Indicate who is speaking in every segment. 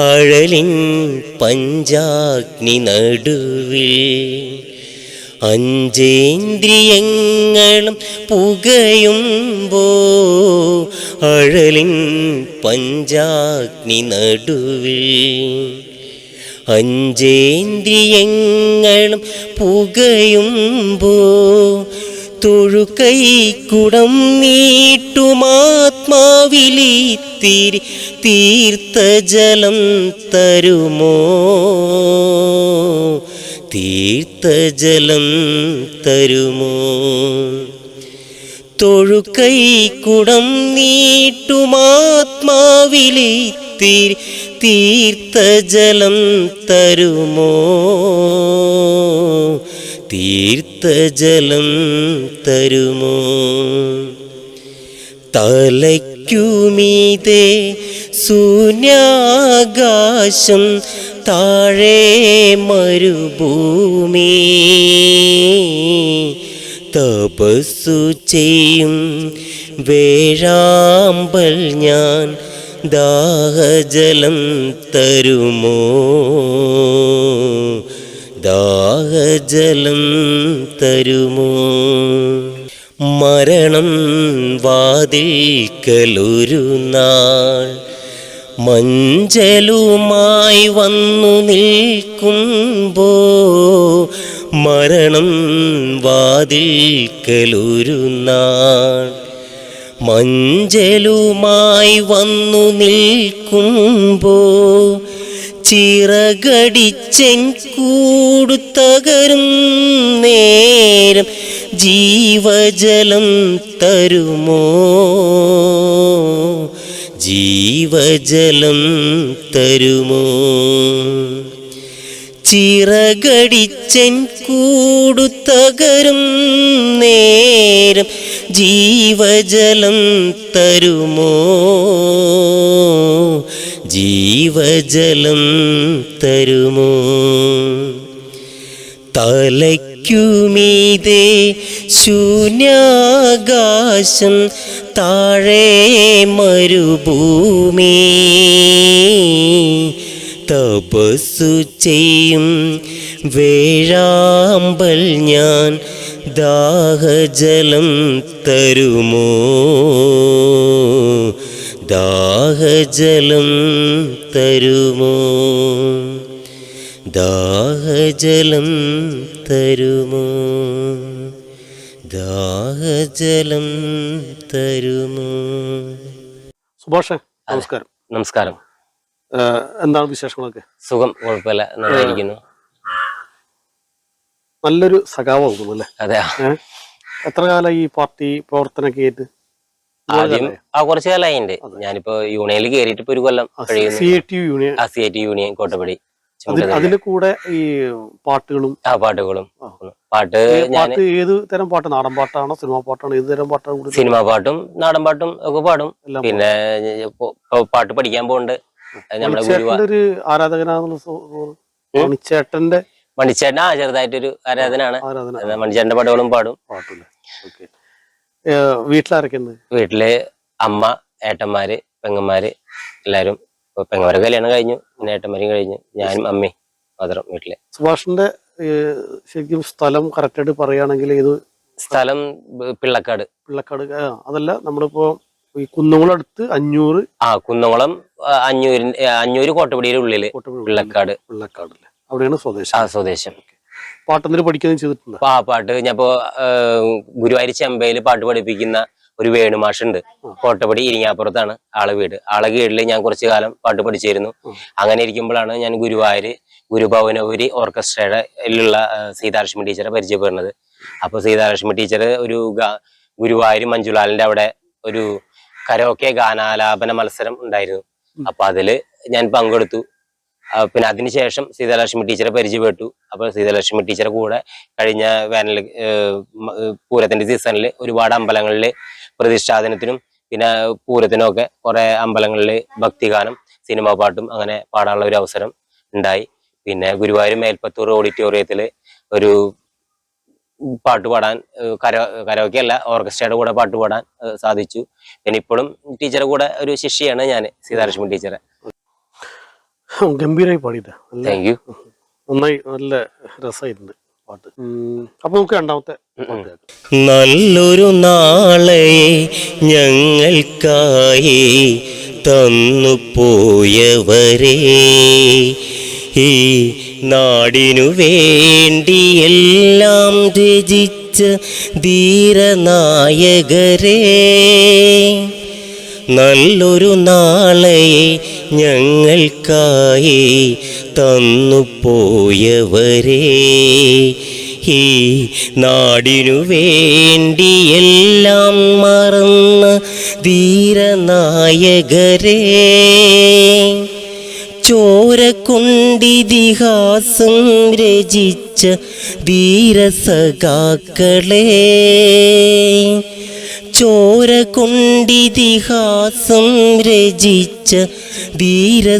Speaker 1: അഴലിൻ പഞ്ചാഗ്നി നടുവിൽ അഞ്ചേന്ദ്രിയങ്ങളും പുകയുമ്പോ അഴലിൻ പഞ്ചാഗ്നി നടുവിൽ അഞ്ചേന്ദ്രിയങ്ങളും പുകയുമ്പോ തൊഴുകൈക്കുടം നീട്ടുമാത്മാവിലിത്തിരി തീർത്ഥജലം തരുമോ? തീർത്ഥജലം തരുമോ? തൊഴുകൈക്കുടം നീട്ടുമാത്മാവിലിത്തിരി തീർത്ഥജലം തരുമോ? തീർത്ഥജലം തരുമോ? തലയ്ക്കുമീതേ ശൂന്യാകാശം താഴെ മരുഭൂമി. തപസ്സു ചെയ്യും വേഴാമ്പൽ ഞാൻ ദാഹജലം തരുമോ? ദാഹജലം തരുമോ? മരണം വാതിൽക്കലൊരു നാൾ മഞ്ചലുമായി വന്നു നിൽക്കുമ്പോ മരണം വാതിൽക്കലൊരു നാൾ മഞ്ചലുമായി വന്നു നിൽക്കുമ്പോ ചിറകടിച്ചെൻ കൂടു തകരും നേരം ജീവജലം തരുമോ? ജീവജലം തരുമോ? ചിറകടിച്ചൻ കൂടു തകരും നേരം ജീവജലം തരുമോ? ജീവജലം തരുമോ? തലയ്ക്കുമീതെ ശൂന്യാകാശം താഴെ മരുഭൂമി. തപസ്സു ചെയ്യും വേഴാമ്പൽ ഞാൻ ദാഹജലം തരുമോ? ദാഹജലം തരുമോ? ദാഹജലം തരുമോ? ദാഹജലം തരുമോ?
Speaker 2: സുഭാഷ് നമസ്കാരം.
Speaker 1: നമസ്കാരം.
Speaker 2: എന്താണ് വിശേഷങ്ങളൊക്കെ?
Speaker 1: സുഖം കുഴപ്പമില്ല. നന്നായിരിക്കുന്നു.
Speaker 2: നല്ലൊരു സഖാവാകുന്നു അല്ലേ?
Speaker 1: അതെ
Speaker 2: എത്ര കാലം ഈ പാർട്ടി പ്രവർത്തനമൊക്കെ ആയിട്ട്?
Speaker 1: ആദ്യം ആ കുറച്ച് കാലമായി ഉണ്ട് ഞാനിപ്പോ യൂണിയനിൽ കയറിയിട്ട് ഇപ്പൊ ഒരു കൊല്ലം
Speaker 2: സി
Speaker 1: കഴിയുന്നു.
Speaker 2: I T union.
Speaker 1: C I T union Kottappadi
Speaker 2: അതിന്റെ കൂടെ ഈ പാട്ടുകളും
Speaker 1: ആ പാട്ടുകളും. പാട്ട്
Speaker 2: പാട്ട് ഏത് തരം പാട്ട്? നാടൻ പാട്ടാണോ സിനിമാ പാട്ടാണോ? ഏത് തരം പാട്ടാണ്
Speaker 1: സിനിമ പാട്ടും നാടൻ പാട്ടും ഒക്കെ പാടും. പിന്നെ പാട്ട് പഠിക്കാൻ പോകുന്നുണ്ട് നമ്മുടെ
Speaker 2: ഒരു ആരാധകനാണെന്നുള്ള മണിച്ചേട്ടന്റെ
Speaker 1: മണിച്ചേട്ടൻ ആ ചെറുതായിട്ടൊരു ആരാധനാണ്.
Speaker 2: ആരാധന.
Speaker 1: മണിച്ചേട്ടന്റെ പാട്ടുകളും പാടും.
Speaker 2: പാട്ടില്ലേ? ഓക്കെ വീട്ടിലാരൊക്കെ ഉണ്ട്
Speaker 1: വീട്ടിൽ അമ്മ ഏട്ടന്മാര് പെങ്ങന്മാര് എല്ലാരും. പെങ്ങന്മാരെ കല്യാണം കഴിഞ്ഞു പിന്നെ ഏട്ടന്മാരും കഴിഞ്ഞു. ഞാനും അമ്മയും മാത്രം വീട്ടിൽ.
Speaker 2: സുഭാഷിന്റെ ശരിക്കും സ്ഥലം കറക്റ്റായിട്ട് പറയുകയാണെങ്കിൽ ഇത്
Speaker 1: സ്ഥലം പിള്ളക്കാട്.
Speaker 2: പിള്ളക്കാട് അതല്ല നമ്മളിപ്പോ ഈ കുന്നംകുളടുത്ത് അഞ്ഞൂറ്
Speaker 1: ആ കുന്നംകുളം ആ, അഞ്ഞൂര് കോട്ടപ്പടിയുടെ
Speaker 2: ഉള്ളിൽ
Speaker 1: പിള്ളക്കാട്.
Speaker 2: പിള്ളക്കാട് അവിടെയാണ് സ്വദേശം.
Speaker 1: ആ സ്വദേശം.
Speaker 2: പാട്ടെന്തിന് പഠിക്കുകയും ചെയ്തിട്ടുണ്ട്?
Speaker 1: ആ പാട്ട് ഞാനിപ്പോ ഗുരുവായൂർ ചെമ്പയിൽ പാട്ട് പഠിപ്പിക്കുന്ന ഒരു വേണുമാഷുണ്ട്. കോട്ടപ്പടി ഇരിങ്ങാപ്പുറത്താണ് ആളെ വീട്. ആളെ കീഴിൽ ഞാൻ കുറച്ചു കാലം പാട്ട് പഠിച്ചിരുന്നു. അങ്ങനെ ഇരിക്കുമ്പോഴാണ് ഞാൻ ഗുരുവായൂര് ഗുരുഭവനപുരി ഓർക്കസ്ട്രയുടെ ഉള്ള സീതാലക്ഷ്മി ടീച്ചറെ പരിചയപ്പെടുന്നത്. അപ്പൊ സീതാലക്ഷ്മി ടീച്ചർ ഒരു ഗുരുവായൂർ മഞ്ജുലാലിന്റെ അവിടെ ഒരു കരോക്കെ ഗാനാലാപന മത്സരം ഉണ്ടായിരുന്നു. അപ്പൊ അതിൽ ഞാൻ പങ്കെടുത്തു. പിന്നെ അതിനുശേഷം സീതാലക്ഷ്മി ടീച്ചറെ പരിചയപ്പെട്ടു. അപ്പൊ സീതാലക്ഷ്മി ടീച്ചറെ കൂടെ കഴിഞ്ഞ വേനൽ പൂരത്തിന്റെ സീസണിൽ ഒരുപാട് അമ്പലങ്ങളിൽ പ്രതിഷ്ഠാദനത്തിനും പിന്നെ പൂരത്തിനും ഒക്കെ കുറെ അമ്പലങ്ങളിൽ ഭക്തിഗാനം സിനിമ പാട്ടും അങ്ങനെ പാടാനുള്ള ഒരു അവസരം ഉണ്ടായി. പിന്നെ ഗുരുവായൂർ മേൽപ്പത്തൂർ ഓഡിറ്റോറിയത്തിൽ ഒരു പാട്ട് പാടാൻ കരോ കരോക്കെ അല്ല ഓർക്കസ്ട്രയുടെ കൂടെ പാട്ട് പാടാൻ സാധിച്ചു. പിന്നെ ഇപ്പോഴും ടീച്ചറെ കൂടെ ഒരു ശിഷ്യയാണ് ഞാൻ സീതാലക്ഷ്മി ടീച്ചറെ.
Speaker 2: ഗംഭീരമായി പാടിയില്ല നല്ല
Speaker 3: താങ്ക് യു
Speaker 2: നന്നായി നല്ല രസമായിട്ടുണ്ട് പാട്ട്. അപ്പൊ നമുക്ക് രണ്ടാമത്തെ
Speaker 1: നല്ലൊരു നാളെ ഞങ്ങൾക്കായി തന്നു പോയവരെ. ഈ നാടിനു വേണ്ടി എല്ലാം രചിച്ച ധീരനായകരെ. നല്ലൊരു നാളെ ഞങ്ങൾക്കായി തന്നു പോയവരെ. ഈ നാടിനു വേണ്ടിയെല്ലാം മറന്ന ധീരനായകരെ. ചോരക്കുണ്ടിതിഹാസം രചിച്ച ധീരസഖാക്കളെ ചോര കൊണ്ടിതിഹാസം രചിച്ച ധീരസഖാക്കളെ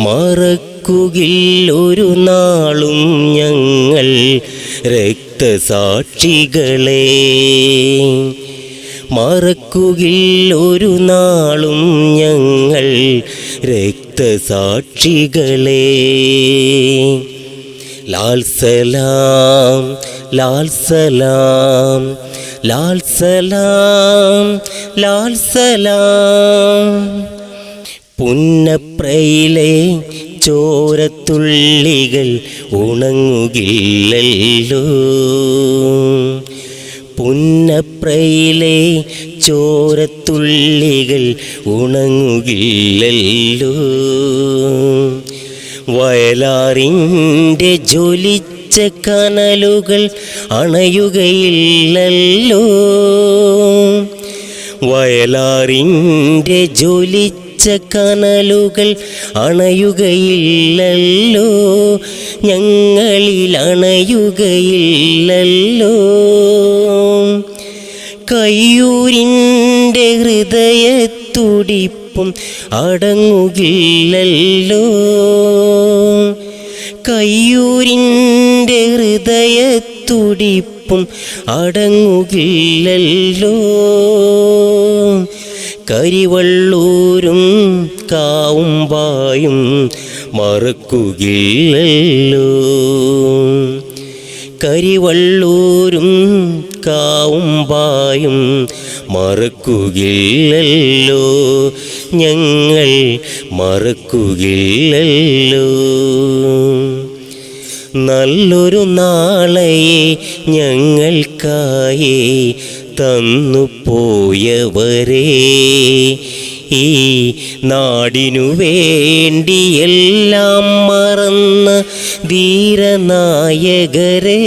Speaker 1: മറക്കുകിൽ ഒരു നാളും ഞങ്ങൾ രക്തസാക്ഷികളെ. മറക്കുകിൽ ഒരു നാളും ഞങ്ങൾ രക്തസാക്ഷികളെ. ലാൽ സലാം ലാൽ സലാം ലാൽ സലാം ലാൽ സലാം. പുന്നപ്രയിലെ ചോരത്തുള്ളികൾ ഉണങ്ങുകില്ലല്ലോ. പുന്നപ്രയിലെ ചോരത്തുള്ളികൾ ഉണങ്ങുകില്ലല്ലോ. വയലാറിന്റെ ജ്വലിച്ച കനലുകൾ അണയുകയില്ലല്ലോ. വയലാറിന്റെ ജ്വലിച്ച കനലുകൾ അണയുകയില്ലല്ലോ. ഞങ്ങളിൽ അണയുകയില്ലല്ലോ കയ്യൂരിന്റെ ഹൃദയത്തുടിപ്പും അടങ്ങുകില്ലല്ലോ. കയ്യൂരിന്റെ ഹൃദയത്തുടിപ്പും അടങ്ങുകില്ലല്ലോ. കരിവള്ളൂരും കാവുമ്പായും മറക്കുകില്ലല്ലോ. കരിവള്ളൂരും കാവുമ്പായും മറക്കുകയില്ലല്ലോ ഞങ്ങൾ മറക്കുകയില്ലല്ലോ നല്ലൊരു നാളെയെ ഞങ്ങൾക്കായി തന്നു പോയവരെ. ഈ നാടിനു വേണ്ടി എല്ലാം മറന്ന ധീരനായകരെ.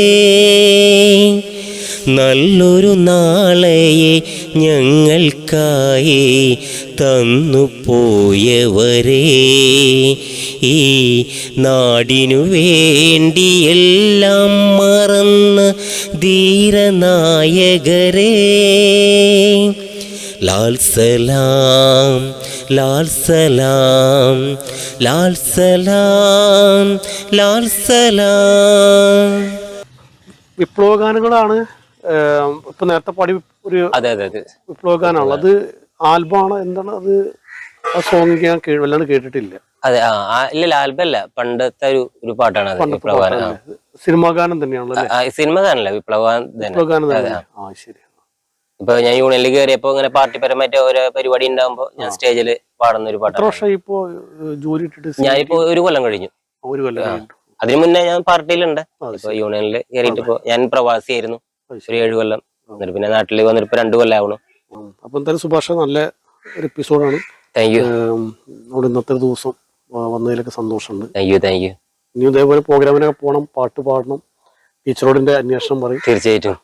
Speaker 1: നല്ലൊരു നാളെയെ ഞങ്ങൾക്കായി തന്നു പോയവരെ. ഈ നാടിനു വേണ്ടി എല്ലാം മറന്ന് ധീരനായകരെ. ലാൽ സലാം ലാൽ സലാം ലാൽ സലാം ലാൽ സലാം.
Speaker 2: വിപ്ലവ ഗാനങ്ങളാണ് ഇപ്പൊ നേരത്തെ പാടി ഒരു
Speaker 3: അതെ അതെ
Speaker 2: ആൽബമാണ് എന്താണ്? അത് ആ സോങ് ഞാൻ വല്ലാണ്ട് കേട്ടിട്ടില്ല.
Speaker 3: അതെ ആ ഇല്ല ആൽബം അല്ല പണ്ടത്തെ ഒരു ഒരു പാട്ടാണ് അത് വിപ്ലവഗാനം?
Speaker 2: സിനിമാ ഗാനം തന്നെയാണല്ലോ
Speaker 3: സിനിമ ഗാനല്ല വിപ്ലവഗാനം
Speaker 2: ആ. ശരി.
Speaker 3: ഇപ്പൊ ഞാൻ യൂണിയനിൽ കയറിയപ്പോ ഇങ്ങനെ പാർട്ടി പാർട്ടിപരമായിട്ട് ഓരോ പരിപാടി ഉണ്ടാകുമ്പോ ഞാൻ സ്റ്റേജിൽ പാടുന്ന ഒരു പാട്ടാണ്.
Speaker 2: ഇപ്പോ ജോലി
Speaker 3: ഞാനിപ്പോ ഒരു കൊല്ലം കഴിഞ്ഞു.
Speaker 2: ഒരു കൊല്ലം
Speaker 3: അതിനു മുന്നേ ഞാൻ പാർട്ടിയിലുണ്ട്. ഇപ്പൊ യൂണിയനിൽ കയറിയിട്ട് ഞാൻ പ്രവാസിയായിരുന്നു. ഒരു. ഏഴ് കൊല്ലം. എന്നിട്ട് പിന്നെ നാട്ടിൽ വന്നിട്ട് ഇപ്പൊ രണ്ടു കൊല്ലം ആവണം.
Speaker 2: അപ്പൊ എന്തായാലും സുഭാഷ നല്ല ഒരു എപ്പിസോഡാണ്
Speaker 3: താങ്ക് യു
Speaker 2: നമ്മുടെ ഇന്നത്തെ ഒരു ദിവസം വന്നതിലൊക്കെ സന്തോഷമുണ്ട്.
Speaker 3: താങ്ക് യു താങ്ക് യു
Speaker 2: ഇനി ഇതേപോലെ പ്രോഗ്രാമിനൊക്കെ പോകണം പാട്ട് പാടണം. ടീച്ചറോടിന്റെ അന്വേഷണം പറയും.
Speaker 3: തീർച്ചയായിട്ടും.